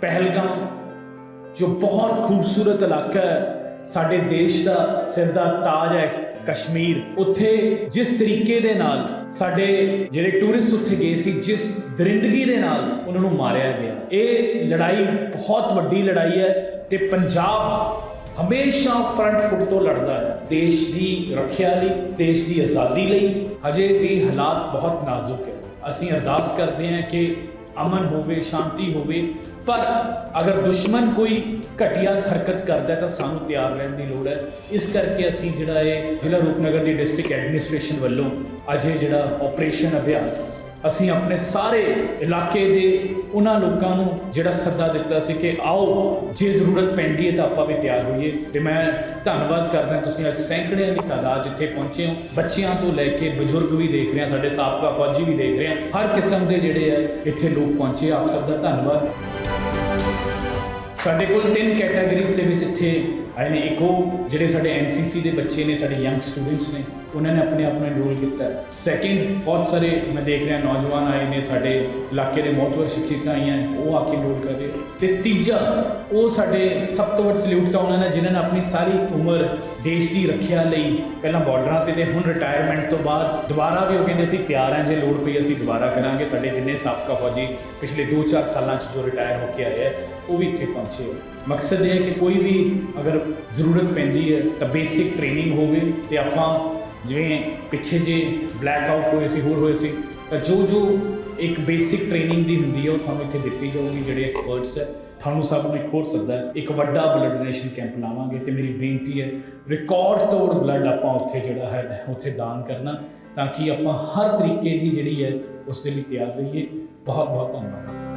ਪਹਿਲਗਾਮ, ਜੋ ਬਹੁਤ ਖੂਬਸੂਰਤ ਇਲਾਕਾ ਹੈ, ਸਾਡੇ ਦੇਸ਼ ਦਾ ਸਿਰ ਦਾ ਤਾਜ ਹੈ ਕਸ਼ਮੀਰ। ਉੱਥੇ ਜਿਸ ਤਰੀਕੇ ਦੇ ਨਾਲ ਸਾਡੇ ਜਿਹੜੇ ਟੂਰਿਸਟ ਉੱਥੇ ਗਏ ਸੀ, ਜਿਸ ਦਰਿੰਦਗੀ ਦੇ ਨਾਲ ਉਹਨਾਂ ਨੂੰ ਮਾਰਿਆ ਗਿਆ। ਇਹ ਲੜਾਈ ਬਹੁਤ ਵੱਡੀ ਲੜਾਈ ਹੈ ਤੇ ਪੰਜਾਬ ਹਮੇਸ਼ਾ ਫਰੰਟ ਫੁੱਟ ਤੋਂ ਲੜਦਾ ਹੈ, ਦੇਸ਼ ਦੀ ਰੱਖਿਆ ਲਈ, ਦੇਸ਼ ਦੀ ਆਜ਼ਾਦੀ ਲਈ। ਹਜੇ ਵੀ ਹਾਲਾਤ ਬਹੁਤ ਨਾਜ਼ੁਕ ਹੈ। ਅਸੀਂ ਅਰਦਾਸ ਕਰਦੇ ਹਾਂ ਕਿ ਅਮਨ ਹੋਵੇ, ਸ਼ਾਂਤੀ ਹੋਵੇ, ਪਰ ਅਗਰ ਦੁਸ਼ਮਣ ਕੋਈ ਘਟੀਆ ਹਰਕਤ ਕਰਦਾ ਤਾਂ ਸਾਨੂੰ ਤਿਆਰ ਰਹਿਣ ਦੀ ਲੋੜ ਹੈ। ਇਸ ਕਰਕੇ ਅਸੀਂ ਜਿਹੜਾ ਇਹ ਜ਼ਿਲ੍ਹਾ ਰੂਪਨਗਰ ਦੀ ਡਿਸਟ੍ਰਿਕਟ ਐਡਮਿਨਿਸਟ੍ਰੇਸ਼ਨ ਵੱਲੋਂ ਅਜੇ ਜਿਹੜਾ ਆਪਰੇਸ਼ਨ ਅਭਿਆਸ ਅਸੀਂ ਆਪਣੇ ਸਾਰੇ ਇਲਾਕੇ ਦੇ ਉਹਨਾਂ ਲੋਕਾਂ ਨੂੰ ਜਿਹੜਾ ਸੱਦਾ ਦਿੱਤਾ ਸੀ ਕਿ ਆਓ, ਜੇ ਜ਼ਰੂਰਤ ਪੈਂਦੀ ਹੈ ਤਾਂ ਆਪਾਂ ਵੀ ਤਿਆਰ ਹੋਈਏ। ਤੇ ਮੈਂ ਧੰਨਵਾਦ ਕਰਦਾ ਤੁਸੀਂ ਅੱਜ ਸੈਂਕੜਿਆਂ ਦੀ ਤਾਦਾਦ ਜਿੱਥੇ ਪਹੁੰਚੇ ਹੋ। ਬੱਚਿਆਂ ਤੋਂ ਲੈ ਕੇ ਬਜ਼ੁਰਗ ਵੀ ਦੇਖ ਰਹੇ ਆ, ਸਾਡੇ ਸਾਬਕਾ ਫੌਜੀ ਵੀ ਦੇਖ ਰਹੇ ਆ। ਹਰ ਕਿਸਮ ਦੇ ਜਿਹੜੇ ਆ, ਇੱਥੇ ਲੋਕ ਪਹੁੰਚੇ ਆਪ ਸਭ ਦਾ ਧੰਨਵਾਦ। ਸਾਡੇ ਕੋਲ ਤਿੰਨ ਕੈਟਾਗਰੀਜ਼ ਦੇ ਵਿੱਚ ਇੱਥੇ ਆਏ ਨੇ। ਇੱਕ ਉਹ ਜਿਹੜੇ ਸਾਡੇ ਐਨਸੀਸੀ ਦੇ ਬੱਚੇ ਨੇ, ਸਾਡੇ ਯੰਗ ਸਟੂਡੈਂਟਸ ਨੇ। ਉਹਨਾਂ ਨੇ ਆਪਣੇ ਆਪ ਨੂੰ ਐਨਰੋਲ ਕੀਤਾ ਸੈਕਿੰਡ ਬਹੁਤ ਸਾਰੇ ਮੈਂ ਦੇਖ ਰਿਹਾ ਨੌਜਵਾਨ ਆਏ ਨੇ ਸਾਡੇ ਇਲਾਕੇ ਦੇ ਮੋਟਵਰ ਸ਼ਿਕਸ਼ਿਤਾਂ ਆਈਆਂ ਉਹ ਆ ਕੇ ਐਨਰੋਲ ਕਰ ਰਹੇ ਤੇ ਤੀਜਾ ਉਹ ਸਾਡੇ ਸਭ ਤੋਂ ਵੱਧ ਸਲੂਟ ਤਾਂ ਉਹਨਾਂ ਨੇ ਜਿਨ੍ਹਾਂ ਨੇ ਆਪਣੀ ਸਾਰੀ ਉਮਰ ਦੇਸ਼ ਦੀ ਰੱਖਿਆ ਲਈ ਪਹਿਲਾਂ ਬਾਰਡਰਾਂ ਤੇ ਤੇ ਹੁਣ ਰਿਟਾਇਰਮੈਂਟ ਤੋਂ ਬਾਅਦ ਦੁਬਾਰਾ ਵੀ ਉਹ ਕਹਿੰਦੇ ਸੀ ਤਿਆਰ ਹਾਂ ਜੇ ਲੋੜ ਪਈ ਅਸੀਂ ਦੁਬਾਰਾ ਕਰਾਂਗੇ ਸਾਡੇ ਜਿੰਨੇ ਸਾਬਕਾ ਫੌਜੀ ਪਿਛਲੇ 2-4 ਸਾਲਾਂ 'ਚ ਜੋ ਰਿਟਾਇਰ ਹੋ ਕੇ ਆਏ ਆ ਉਹ ਵੀ ਇੱਥੇ ਪਹੁੰਚੇ ਆ। ਮਕਸਦ ਇਹ ਹੈ ਕਿ ਕੋਈ ਵੀ ਅਗਰ ਜ਼ਰੂਰਤ ਪੈਂਦੀ ਹੈ ਤਾਂ ਬੇਸਿਕ ਟ੍ਰੇਨਿੰਗ ਹੋਵੇ ਤੇ ਆਪਾਂ ਜਿਵੇਂ ਪਿੱਛੇ ਜੇ ਬਲੈਕ ਆਊਟ ਹੋਏ ਸੀ, ਹੋਰ ਹੋਏ ਸੀ, ਤਾਂ ਜੋ ਜੋ ਇੱਕ ਬੇਸਿਕ ਟ੍ਰੇਨਿੰਗ ਦੀ ਹੁੰਦੀ ਹੈ ਉਹ ਤੁਹਾਨੂੰ ਇੱਥੇ ਦਿੱਤੀ ਜਾਊਗੀ, ਜਿਹੜੇ ਐਕਸਪਰਟਸ ਹੈ ਤੁਹਾਨੂੰ ਸਭ ਨੂੰ ਇੱਕ ਹੋਰ ਸੱਦਾ ਹੈ, ਇੱਕ ਵੱਡਾ ਬਲੱਡ ਡੋਨੇਸ਼ਨ ਕੈਂਪ ਲਾਵਾਂਗੇ ਤੇ ਮੇਰੀ ਬੇਨਤੀ ਹੈ ਰਿਕਾਰਡ ਤੋੜ ਬਲੱਡ ਆਪਾਂ ਉੱਥੇ ਜਿਹੜਾ ਹੈ, ਉੱਥੇ ਦਾਨ ਕਰਨਾ, ਤਾਂ ਕਿ ਆਪਾਂ ਹਰ ਤਰੀਕੇ ਦੀ ਜਿਹੜੀ ਹੈ, ਉਸ ਦੇ ਲਈ ਤਿਆਰ ਰਹੀਏ। ਬਹੁਤ ਬਹੁਤ ਧੰਨਵਾਦ।